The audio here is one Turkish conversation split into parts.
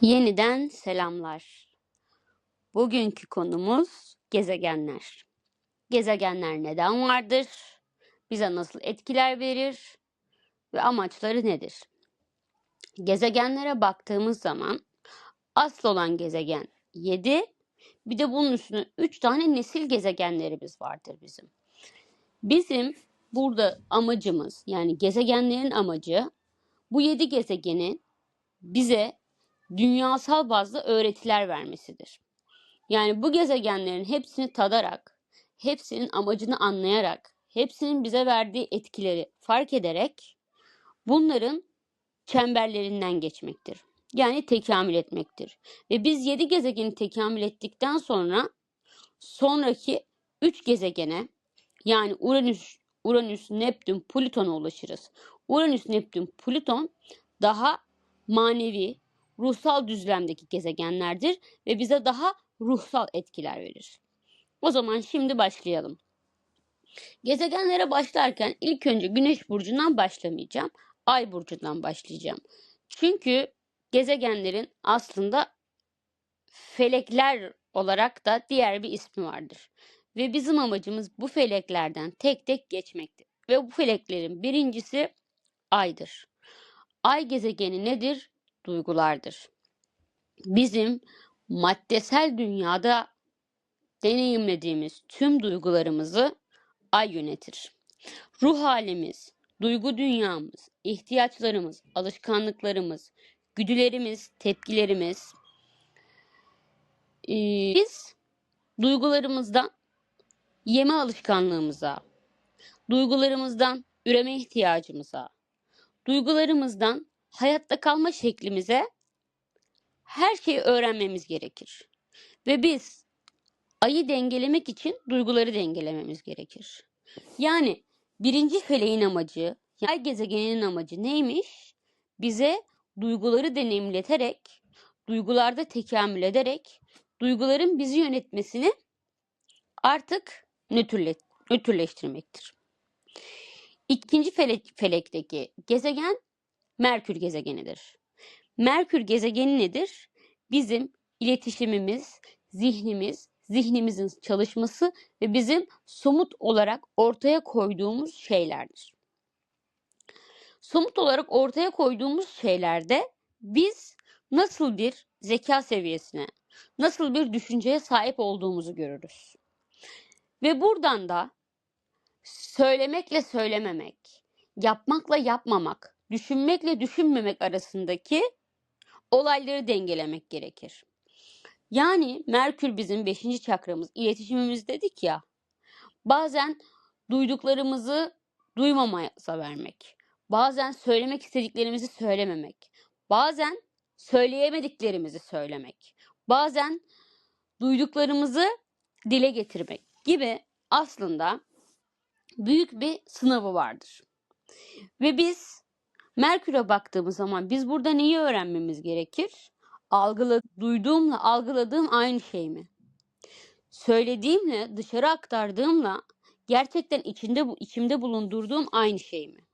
Yeniden selamlar. Bugünkü konumuz gezegenler. Gezegenler neden vardır? Bize nasıl etkiler verir ve amaçları nedir? Gezegenlere baktığımız zaman asıl olan gezegen 7, bir de bunun üstüne 3 tane nesil gezegenlerimiz vardır bizim. Bizim burada amacımız yani gezegenlerin amacı bu 7 gezegenin bize dünyasal bazda öğretiler vermesidir. Yani bu gezegenlerin hepsini tadarak, hepsinin amacını anlayarak, hepsinin bize verdiği etkileri fark ederek bunların çemberlerinden geçmektir. Yani tekamül etmektir. Ve biz 7 gezegeni tekamül ettikten sonra sonraki 3 gezegene yani Uranüs, Uranüs, Neptün, Plüton'a ulaşırız. Uranüs, Neptün, Plüton daha manevi, ruhsal düzlemdeki gezegenlerdir ve bize daha ruhsal etkiler verir. O zaman şimdi başlayalım. Gezegenlere başlarken ilk önce Güneş burcundan başlamayacağım. Ay burcundan başlayacağım. Çünkü gezegenlerin aslında felekler olarak da diğer bir ismi vardır. Ve bizim amacımız bu feleklerden tek tek geçmektir. Ve bu feleklerin birincisi Ay'dır. Ay gezegeni nedir? Duygulardır. Bizim maddesel dünyada deneyimlediğimiz tüm duygularımızı ay yönetir. Ruh halimiz, duygu dünyamız, ihtiyaçlarımız, alışkanlıklarımız, güdülerimiz, tepkilerimiz. Ee, biz duygularımızdan yeme alışkanlığımıza, duygularımızdan üreme ihtiyacımıza, duygularımızdan hayatta kalma şeklimize her şeyi öğrenmemiz gerekir. Ve biz ayı dengelemek için duyguları dengelememiz gerekir. Yani birinci feleğin amacı, ay gezegeninin amacı neymiş? Bize duyguları deneyimleterek, duygularda tekamül ederek, duyguların bizi yönetmesini artık nötrle, nötrleştirmektir. İkinci felek, felekteki gezegen Merkür gezegenidir. Merkür gezegeni nedir? Bizim iletişimimiz, zihnimiz, zihnimizin çalışması ve bizim somut olarak ortaya koyduğumuz şeylerdir. Somut olarak ortaya koyduğumuz şeylerde biz nasıl bir zeka seviyesine, nasıl bir düşünceye sahip olduğumuzu görürüz. Ve buradan da söylemekle söylememek, yapmakla yapmamak, düşünmekle düşünmemek arasındaki olayları dengelemek gerekir. Yani Merkür bizim 5. çakramız, iletişimimiz dedik ya. Bazen duyduklarımızı duymamaya vermek. Bazen söylemek istediklerimizi söylememek. Bazen söyleyemediklerimizi söylemek. Bazen duyduklarımızı dile getirmek gibi aslında büyük bir sınavı vardır. Ve biz Merkür'e baktığımız zaman biz burada neyi öğrenmemiz gerekir? Algıla, duyduğumla algıladığım aynı şey mi? Söylediğimle dışarı aktardığımla gerçekten içinde içimde bulundurduğum aynı şey mi?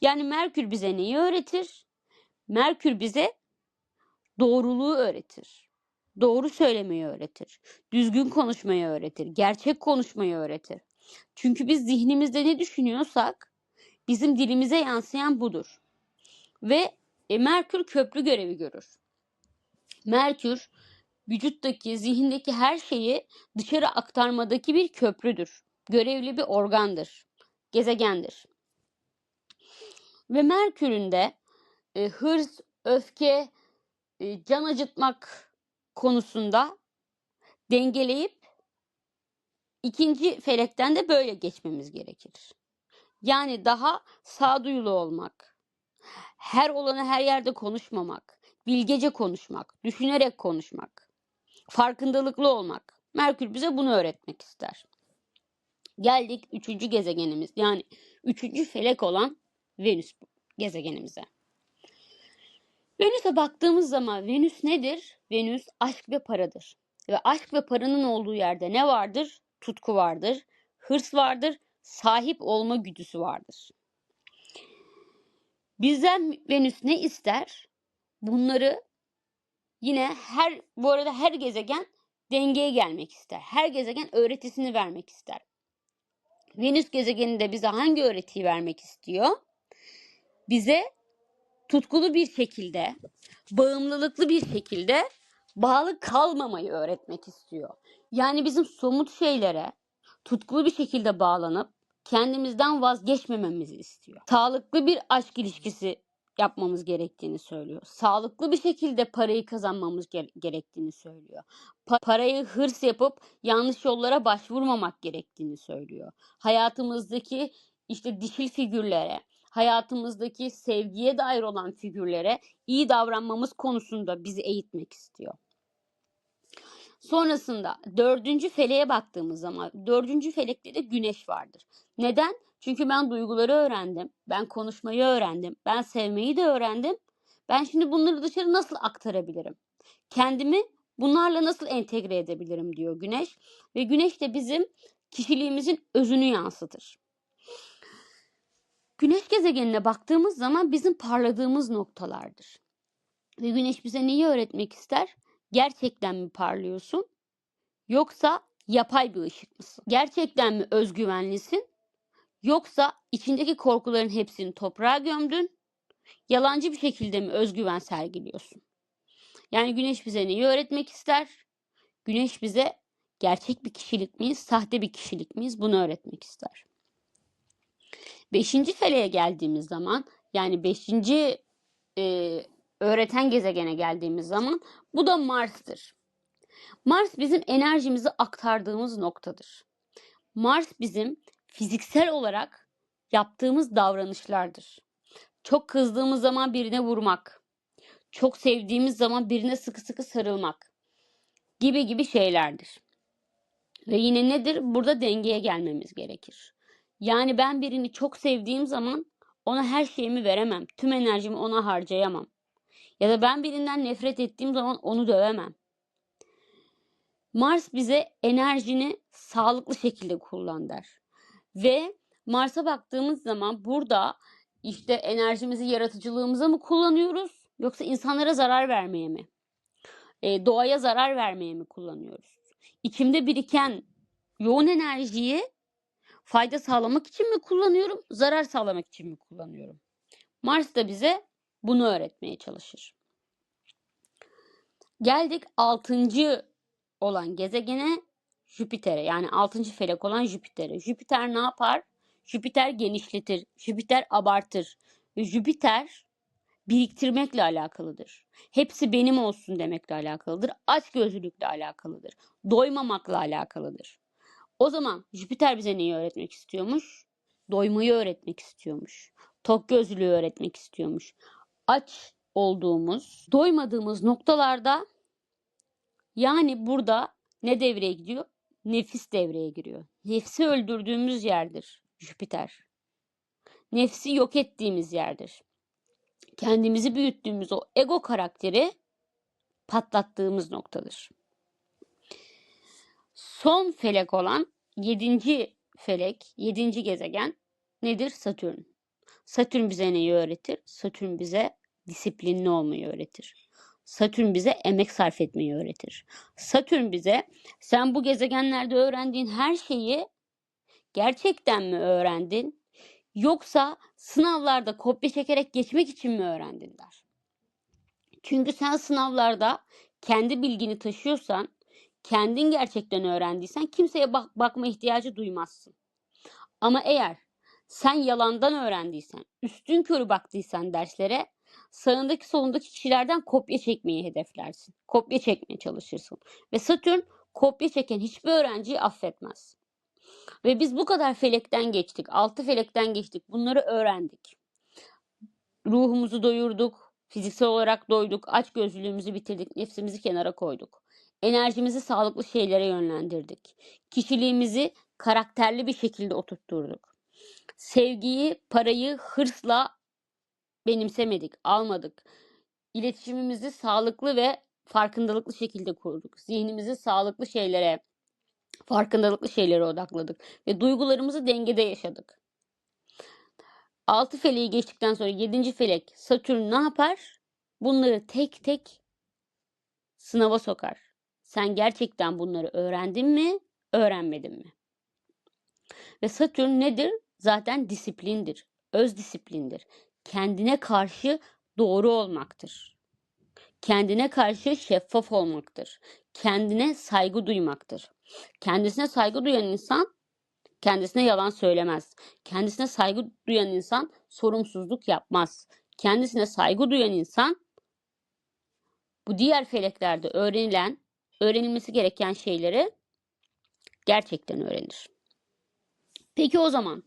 Yani Merkür bize neyi öğretir? Merkür bize doğruluğu öğretir. Doğru söylemeyi öğretir. Düzgün konuşmayı öğretir. Gerçek konuşmayı öğretir. Çünkü biz zihnimizde ne düşünüyorsak bizim dilimize yansıyan budur. Ve e, Merkür köprü görevi görür. Merkür vücuttaki, zihindeki her şeyi dışarı aktarmadaki bir köprüdür. Görevli bir organdır. Gezegendir. Ve Merkür'ün de e, hırs, öfke, e, can acıtmak konusunda dengeleyip ikinci felekten de böyle geçmemiz gerekir. Yani daha sağduyulu olmak, her olanı her yerde konuşmamak, bilgece konuşmak, düşünerek konuşmak, farkındalıklı olmak. Merkür bize bunu öğretmek ister. Geldik üçüncü gezegenimiz yani üçüncü felek olan Venüs gezegenimize. Venüs'e baktığımız zaman Venüs nedir? Venüs aşk ve paradır. Ve aşk ve paranın olduğu yerde ne vardır? Tutku vardır, hırs vardır, sahip olma güdüsü vardır. Bizden Venüs ne ister? Bunları Yine her bu arada her gezegen dengeye gelmek ister. Her gezegen öğretisini vermek ister. Venüs gezegeni de bize hangi öğretiyi vermek istiyor? Bize tutkulu bir şekilde, bağımlılıklı bir şekilde bağlı kalmamayı öğretmek istiyor. Yani bizim somut şeylere tutkulu bir şekilde bağlanıp kendimizden vazgeçmememizi istiyor. Sağlıklı bir aşk ilişkisi yapmamız gerektiğini söylüyor. Sağlıklı bir şekilde parayı kazanmamız gere- gerektiğini söylüyor. Pa- parayı hırs yapıp yanlış yollara başvurmamak gerektiğini söylüyor. Hayatımızdaki işte dişil figürlere, hayatımızdaki sevgiye dair olan figürlere iyi davranmamız konusunda bizi eğitmek istiyor. Sonrasında dördüncü feleğe baktığımız zaman dördüncü felekte de güneş vardır. Neden? Çünkü ben duyguları öğrendim. Ben konuşmayı öğrendim. Ben sevmeyi de öğrendim. Ben şimdi bunları dışarı nasıl aktarabilirim? Kendimi bunlarla nasıl entegre edebilirim diyor güneş. Ve güneş de bizim kişiliğimizin özünü yansıtır. Güneş gezegenine baktığımız zaman bizim parladığımız noktalardır. Ve güneş bize neyi öğretmek ister? Gerçekten mi parlıyorsun? Yoksa yapay bir ışık mısın? Gerçekten mi özgüvenlisin? Yoksa içindeki korkuların hepsini toprağa gömdün? Yalancı bir şekilde mi özgüven sergiliyorsun? Yani güneş bize neyi öğretmek ister? Güneş bize gerçek bir kişilik miyiz, sahte bir kişilik miyiz bunu öğretmek ister. Beşinci feleğe geldiğimiz zaman yani beşinci e, öğreten gezegene geldiğimiz zaman bu da Mars'tır. Mars bizim enerjimizi aktardığımız noktadır. Mars bizim fiziksel olarak yaptığımız davranışlardır. Çok kızdığımız zaman birine vurmak, çok sevdiğimiz zaman birine sıkı sıkı sarılmak gibi gibi şeylerdir. Ve yine nedir? Burada dengeye gelmemiz gerekir. Yani ben birini çok sevdiğim zaman ona her şeyimi veremem. Tüm enerjimi ona harcayamam. Ya da ben birinden nefret ettiğim zaman onu dövemem. Mars bize enerjini sağlıklı şekilde kullan der. Ve Mars'a baktığımız zaman burada işte enerjimizi yaratıcılığımıza mı kullanıyoruz yoksa insanlara zarar vermeye mi? E, doğaya zarar vermeye mi kullanıyoruz? İçimde biriken yoğun enerjiyi fayda sağlamak için mi kullanıyorum, zarar sağlamak için mi kullanıyorum? Mars da bize bunu öğretmeye çalışır. Geldik 6. olan gezegene Jüpiter'e yani 6. felek olan Jüpiter'e. Jüpiter ne yapar? Jüpiter genişletir. Jüpiter abartır. Jüpiter biriktirmekle alakalıdır. Hepsi benim olsun demekle alakalıdır. Açgözlülükle alakalıdır. Doymamakla alakalıdır. O zaman Jüpiter bize neyi öğretmek istiyormuş? Doymayı öğretmek istiyormuş. Tok gözlülüğü öğretmek istiyormuş. Aç olduğumuz, doymadığımız noktalarda yani burada ne devreye gidiyor? Nefis devreye giriyor. Nefsi öldürdüğümüz yerdir Jüpiter. Nefsi yok ettiğimiz yerdir. Kendimizi büyüttüğümüz o ego karakteri patlattığımız noktadır. Son felek olan 7. felek, 7. gezegen nedir? Satürn. Satürn bize neyi öğretir? Satürn bize disiplinli olmayı öğretir. Satürn bize emek sarf etmeyi öğretir. Satürn bize sen bu gezegenlerde öğrendiğin her şeyi gerçekten mi öğrendin? Yoksa sınavlarda kopya çekerek geçmek için mi öğrendin der. Çünkü sen sınavlarda kendi bilgini taşıyorsan, kendin gerçekten öğrendiysen kimseye bak bakma ihtiyacı duymazsın. Ama eğer sen yalandan öğrendiysen, üstün körü baktıysan derslere, sağındaki solundaki kişilerden kopya çekmeyi hedeflersin. Kopya çekmeye çalışırsın. Ve Satürn kopya çeken hiçbir öğrenciyi affetmez. Ve biz bu kadar felekten geçtik. Altı felekten geçtik. Bunları öğrendik. Ruhumuzu doyurduk. Fiziksel olarak doyduk. Aç gözlülüğümüzü bitirdik. Nefsimizi kenara koyduk. Enerjimizi sağlıklı şeylere yönlendirdik. Kişiliğimizi karakterli bir şekilde oturtturduk. Sevgiyi, parayı hırsla benimsemedik, almadık. İletişimimizi sağlıklı ve farkındalıklı şekilde kurduk. Zihnimizi sağlıklı şeylere, farkındalıklı şeylere odakladık ve duygularımızı dengede yaşadık. Altı feleği geçtikten sonra yedinci felek Satürn ne yapar? Bunları tek tek sınava sokar. Sen gerçekten bunları öğrendin mi, öğrenmedin mi? Ve Satürn nedir? Zaten disiplindir. Öz disiplindir. Kendine karşı doğru olmaktır. Kendine karşı şeffaf olmaktır. Kendine saygı duymaktır. Kendisine saygı duyan insan kendisine yalan söylemez. Kendisine saygı duyan insan sorumsuzluk yapmaz. Kendisine saygı duyan insan bu diğer feleklerde öğrenilen, öğrenilmesi gereken şeyleri gerçekten öğrenir. Peki o zaman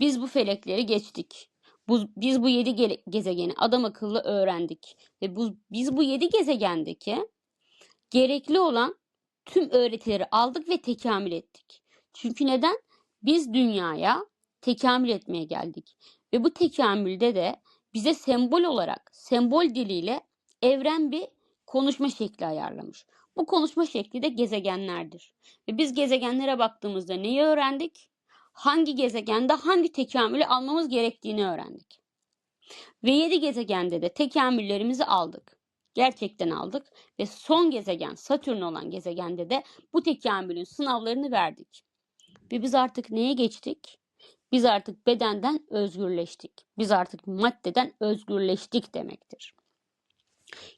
biz bu felekleri geçtik. Bu, biz bu yedi ge- gezegeni adam akıllı öğrendik. Ve bu, biz bu yedi gezegendeki gerekli olan tüm öğretileri aldık ve tekamül ettik. Çünkü neden? Biz dünyaya tekamül etmeye geldik. Ve bu tekamülde de bize sembol olarak, sembol diliyle evren bir konuşma şekli ayarlamış. Bu konuşma şekli de gezegenlerdir. Ve biz gezegenlere baktığımızda neyi öğrendik? Hangi gezegende hangi tekamülü almamız gerektiğini öğrendik. Ve 7 gezegende de tekamüllerimizi aldık. Gerçekten aldık ve son gezegen Satürn olan gezegende de bu tekamülün sınavlarını verdik. Ve biz artık neye geçtik? Biz artık bedenden özgürleştik. Biz artık maddeden özgürleştik demektir.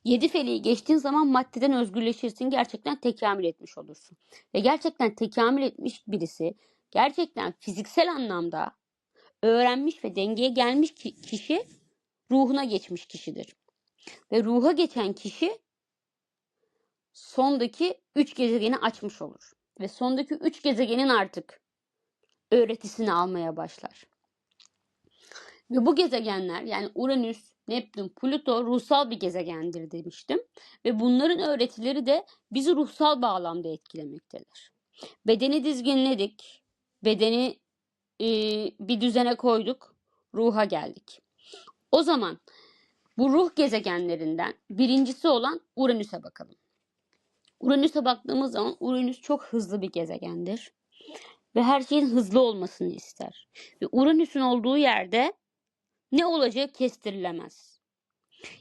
Yedi feleği geçtiğin zaman maddeden özgürleşirsin. Gerçekten tekamül etmiş olursun. Ve gerçekten tekamül etmiş birisi gerçekten fiziksel anlamda öğrenmiş ve dengeye gelmiş ki- kişi ruhuna geçmiş kişidir. Ve ruha geçen kişi sondaki üç gezegeni açmış olur. Ve sondaki üç gezegenin artık öğretisini almaya başlar. Ve bu gezegenler yani Uranüs, Neptün, Plüto ruhsal bir gezegendir demiştim. Ve bunların öğretileri de bizi ruhsal bağlamda etkilemektedir. Bedeni dizginledik. Bedeni e, bir düzene koyduk. Ruha geldik. O zaman bu ruh gezegenlerinden birincisi olan Uranüs'e bakalım. Uranüs'e baktığımız zaman Uranüs çok hızlı bir gezegendir. Ve her şeyin hızlı olmasını ister. Ve Uranüs'ün olduğu yerde ne olacağı kestirilemez.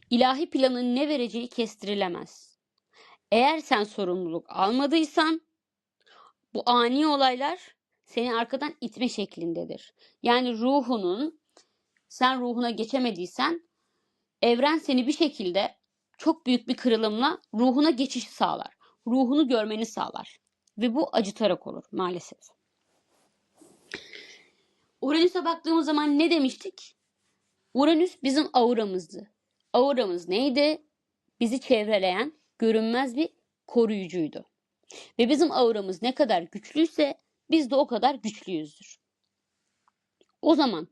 İlahi planın ne vereceği kestirilemez. Eğer sen sorumluluk almadıysan bu ani olaylar seni arkadan itme şeklindedir. Yani ruhunun sen ruhuna geçemediysen evren seni bir şekilde çok büyük bir kırılımla ruhuna geçiş sağlar. Ruhunu görmeni sağlar. Ve bu acıtarak olur maalesef. Uranüs'e baktığımız zaman ne demiştik? Uranüs bizim auramızdı. Auramız neydi? Bizi çevreleyen görünmez bir koruyucuydu. Ve bizim auramız ne kadar güçlüyse biz de o kadar güçlüyüzdür. O zaman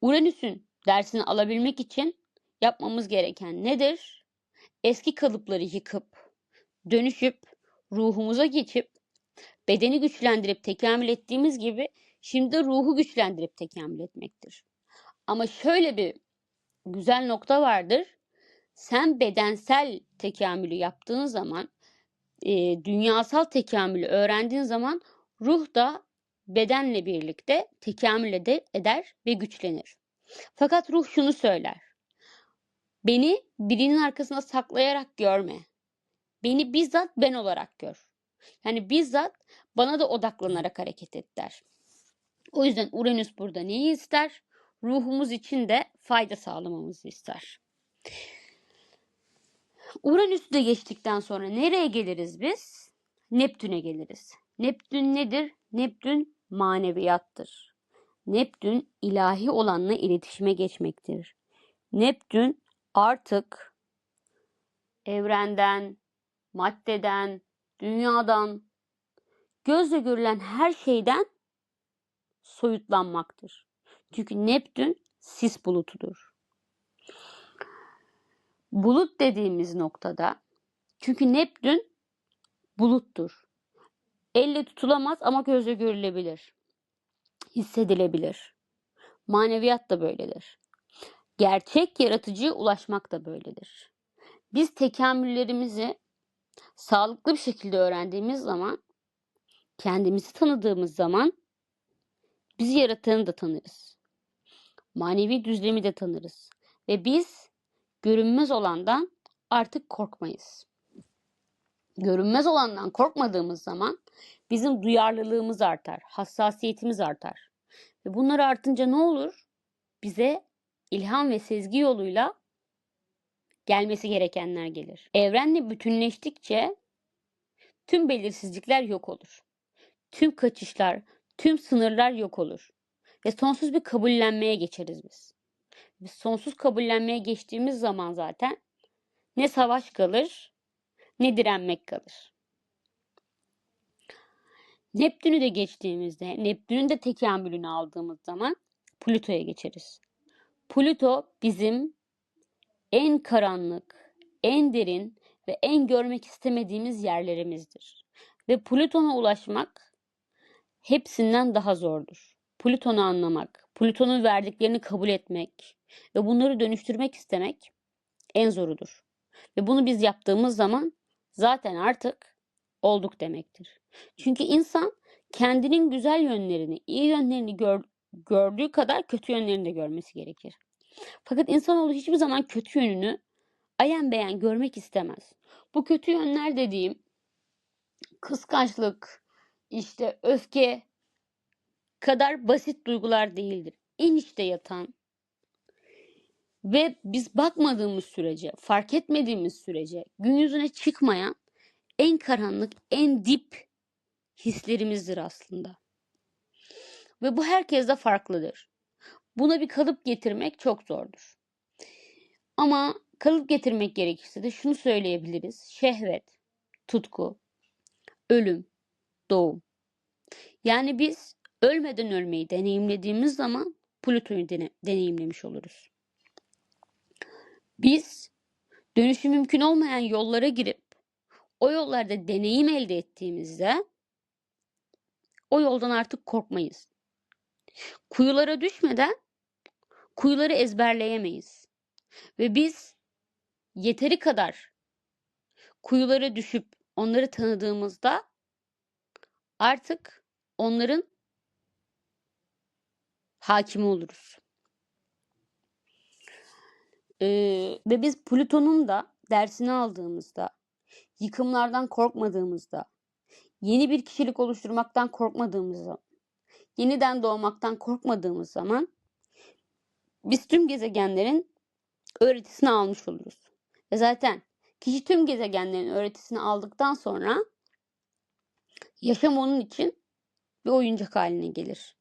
Uranüs'ün dersini alabilmek için yapmamız gereken nedir? Eski kalıpları yıkıp, dönüşüp, ruhumuza geçip, bedeni güçlendirip tekamül ettiğimiz gibi şimdi ruhu güçlendirip tekamül etmektir. Ama şöyle bir güzel nokta vardır. Sen bedensel tekamülü yaptığın zaman, e, dünyasal tekamülü öğrendiğin zaman ruh da bedenle birlikte tekamül ede- eder ve güçlenir. Fakat ruh şunu söyler. Beni birinin arkasına saklayarak görme. Beni bizzat ben olarak gör. Yani bizzat bana da odaklanarak hareket et der. O yüzden Uranüs burada neyi ister? Ruhumuz için de fayda sağlamamızı ister. Uranüs'ü de geçtikten sonra nereye geliriz biz? Neptün'e geliriz. Neptün nedir? Neptün maneviyattır. Neptün ilahi olanla iletişime geçmektir. Neptün artık evrenden, maddeden, dünyadan, gözle görülen her şeyden soyutlanmaktır. Çünkü Neptün sis bulutudur. Bulut dediğimiz noktada çünkü Neptün buluttur. Elle tutulamaz ama gözle görülebilir. Hissedilebilir. Maneviyat da böyledir. Gerçek yaratıcıya ulaşmak da böyledir. Biz tekamüllerimizi sağlıklı bir şekilde öğrendiğimiz zaman, kendimizi tanıdığımız zaman bizi yaratanı da tanırız. Manevi düzlemi de tanırız. Ve biz görünmez olandan artık korkmayız. Görünmez olandan korkmadığımız zaman bizim duyarlılığımız artar, hassasiyetimiz artar. Ve bunlar artınca ne olur? Bize ilham ve sezgi yoluyla gelmesi gerekenler gelir. Evrenle bütünleştikçe tüm belirsizlikler yok olur. Tüm kaçışlar, tüm sınırlar yok olur. Ve sonsuz bir kabullenmeye geçeriz biz. Biz sonsuz kabullenmeye geçtiğimiz zaman zaten ne savaş kalır ne direnmek kalır. Neptün'ü de geçtiğimizde, Neptün'ün de tekamülünü aldığımız zaman Plüto'ya geçeriz. Plüto bizim en karanlık, en derin ve en görmek istemediğimiz yerlerimizdir. Ve Plüton'a ulaşmak hepsinden daha zordur. Plüton'u anlamak, Plüton'un verdiklerini kabul etmek ve bunları dönüştürmek istemek en zorudur. Ve bunu biz yaptığımız zaman zaten artık olduk demektir. Çünkü insan kendinin güzel yönlerini, iyi yönlerini gör, gördüğü kadar kötü yönlerini de görmesi gerekir. Fakat insanoğlu hiçbir zaman kötü yönünü ayan beyan görmek istemez. Bu kötü yönler dediğim kıskançlık, işte öfke kadar basit duygular değildir. En içte yatan ve biz bakmadığımız sürece, fark etmediğimiz sürece gün yüzüne çıkmayan en karanlık, en dip hislerimizdir aslında. Ve bu herkeste farklıdır. Buna bir kalıp getirmek çok zordur. Ama kalıp getirmek gerekirse de şunu söyleyebiliriz. Şehvet, tutku, ölüm, doğum. Yani biz ölmeden ölmeyi deneyimlediğimiz zaman Plüton'u dene- deneyimlemiş oluruz. Biz dönüşü mümkün olmayan yollara girip o yollarda deneyim elde ettiğimizde o yoldan artık korkmayız. Kuyulara düşmeden kuyuları ezberleyemeyiz. Ve biz yeteri kadar kuyulara düşüp onları tanıdığımızda artık onların hakimi oluruz. Ee, ve biz Plüton'un da dersini aldığımızda, yıkımlardan korkmadığımızda, yeni bir kişilik oluşturmaktan korkmadığımızda, yeniden doğmaktan korkmadığımız zaman biz tüm gezegenlerin öğretisini almış oluruz. Ve zaten kişi tüm gezegenlerin öğretisini aldıktan sonra yaşam onun için bir oyuncak haline gelir.